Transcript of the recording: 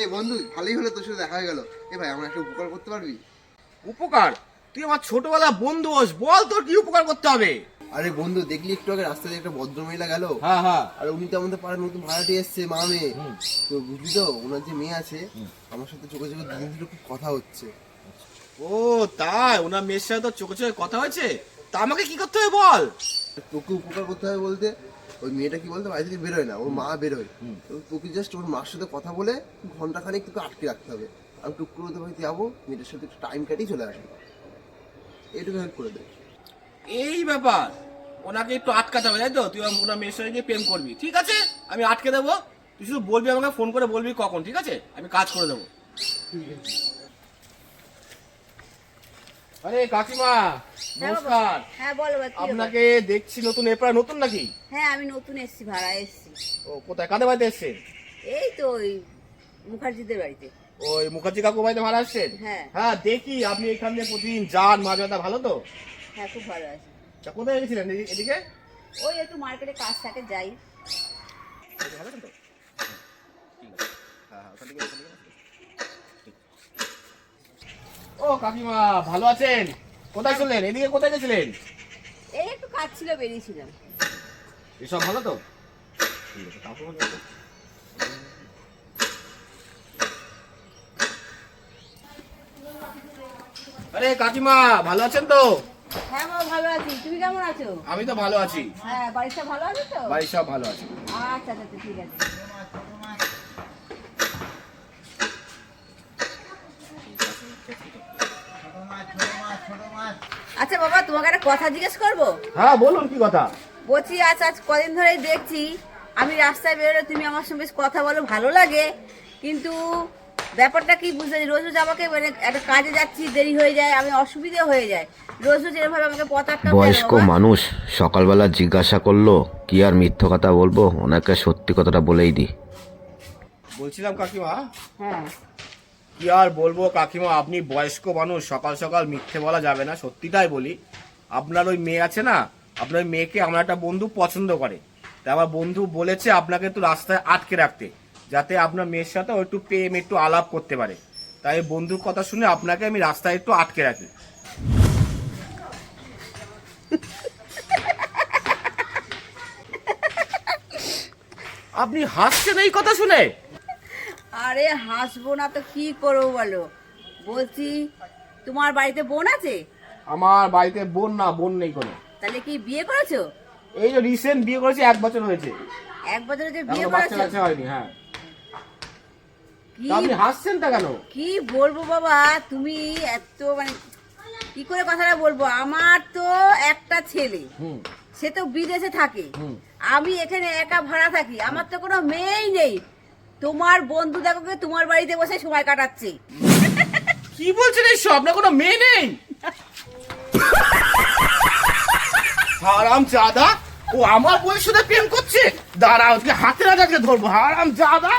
এ বন্ধু ভালোই হলো তোর সাথে দেখা হয়ে গেল। এ ভাই আমার একটা উপকার করতে পারবি? উপকার? তুই আমার ছোটবেলা বন্ধু হোস বল তোর কি উপকার করতে হবে? আরে বন্ধু দেখলি একটু আগে রাস্তা দিয়ে একটা ভদ্রমহিলা গেল? হ্যাঁ হ্যাঁ। আর উনি তো আমাদের পাড়ার নতুন ভাড়াটি এসছে মা মেয়ে। তো বুঝলি তো ওনার যে মেয়ে আছে আমার সাথে চোখে চোখে দুদিন ধরে খুব কথা হচ্ছে। ও তাই? ওনার মেয়ের সাথে তো চোখে চোখে কথা হয়েছে? তা আমাকে কি করতে হবে বল? তোকে উপকার করতে হবে বলতে ওই মেয়েটা কি বলতো বাড়ি থেকে বেরোয় না ওর মা বেরোয়। তোকে জাস্ট ওর মার সাথে কথা বলে ঘণ্টা খানিক তোকে আটকে রাখতে হবে। আমি টুক করে ওদের বাড়িতে যাব মেয়েটার সাথে একটু টাইম কাটিয়ে চলে আসব। এটুকু হেল্প করে দে। এই ব্যাপার ওনাকে একটু আটকাতে হবে তাই তো? তুই ওনার মেয়ের সঙ্গে গিয়ে প্রেম করবি ঠিক আছে? আমি আটকে দেবো। তুই শুধু বলবি আমাকে ফোন করে বলবি কখন ঠিক আছে? আমি কাজ করে দেবো। আরে কাকিমা হ্যাঁ। নমস্কার। হ্যাঁ বলো আপনাকে দেখছি নতুন এপারা নতুন নাকি? হ্যাঁ আমি নতুন এসেছি ভাড়া এসেছি। ও কোথায় কাদের বাড়িতে এসছেন? এই তো ওই মুখার্জিদের বাড়িতে। ওই মুখার্জি কাকু বাড়িতে ভাড়া আসছেন হ্যাঁ। হ্যাঁ দেখি আপনি এখান দিয়ে প্রতিদিন যান মাঝে মাঝে ভালো তো? হ্যাঁ খুব ভালো আছে। তা কোথায় গেছিলেন এদিকে? ওই একটু মার্কেটে কাজ থাকে যাই। ভালো তো? ঠিক আছে। হ্যাঁ হ্যাঁ ওখান থেকে ওখান থেকে ও কাকিমা ভালো আছেন? কোথায় এদিকে কোথায় গেছিলেন? এই একটু কাজ ছিল বেরিয়েছিলাম। এসব ভালো তো। আরে কাকিমা ভালো আছেন তো? হ্যাঁ মা ভালো আছি। তুমি কেমন আছো? আমি তো ভালো আছি। হ্যাঁ বাড়ির সব ভালো আছে তো? বাড়ির সব ভালো আছে। আচ্ছা আচ্ছা ঠিক আছে। আচ্ছা বাবা তোমাকে একটা কথা জিজ্ঞেস করব? হ্যাঁ বলুন কি কথা? বলছি আজ আজ কদিন ধরেই দেখছি আমি রাস্তায় বেরোলে তুমি আমার সঙ্গে বেশ কথা বলো ভালো লাগে। কিন্তু ব্যাপারটা কি বুঝতে রোজ রোজ আমাকে মানে একটা কাজে যাচ্ছি দেরি হয়ে যায় আমি অসুবিধা হয়ে যায়। রোজ রোজ এরভাবে আমাকে পথ আটকাবে কেন বয়স্ক মানুষ সকালবেলা জিজ্ঞাসা করল কি আর মিথ্য কথা বলব? ওনাকে সত্যি কথাটা বলেই দিই। বলছিলাম কাকিমা হ্যাঁ। কি আর বলব কাকিমা, আপনি বয়স্ক মানুষ, সকাল সকাল মিথ্যে বলা যাবে না সত্যিটাই বলি। আপনার ওই মেয়ে আছে না, আপনার ওই মেয়েকে আমার একটা বন্ধু পছন্দ করে। তাই আমার বন্ধু বলেছে আপনাকে একটু রাস্তায় আটকে রাখতে, যাতে আপনার মেয়ের সাথে একটু প্রেম, একটু আলাপ করতে পারে। তাই বন্ধুর কথা শুনে আপনাকে আমি রাস্তায় একটু আটকে রাখি। আপনি হাসছেন এই কথা শুনে? আরে হাসবো না তো কি করব বলো? বলছি তোমার বাড়িতে বোন আছে? আমার বাড়িতে বোন না বোন নেই কোনো। তাহলে কি বিয়ে করেছ? এই যে রিসেন্ট বিয়ে করেছি এক বছর হয়েছে। এক বছরে যে বিয়ে করেছ? হয়নি হ্যাঁ। কি আপনি হাসছেন তা কেন? কি বলব বাবা তুমি এত মানে কি করে কথাটা বলব? আমার তো একটা ছেলে হুম। সে তো বিদেশে থাকে। আমি এখানে একা ভাড়া থাকি আমার তো কোনো মেয়েই নেই। তোমার বন্ধু দেখো তোমার বাড়িতে বসে সময় কাটাচ্ছে। কি বলছেন এইসব আপনার কোনো মেয়ে নেই? হারাম জাদা ও আমার বউয়ের সাথে প্রেম করছে? দাঁড়া আজকে হাতে রাজাকে ধরবো। হারাম জাদা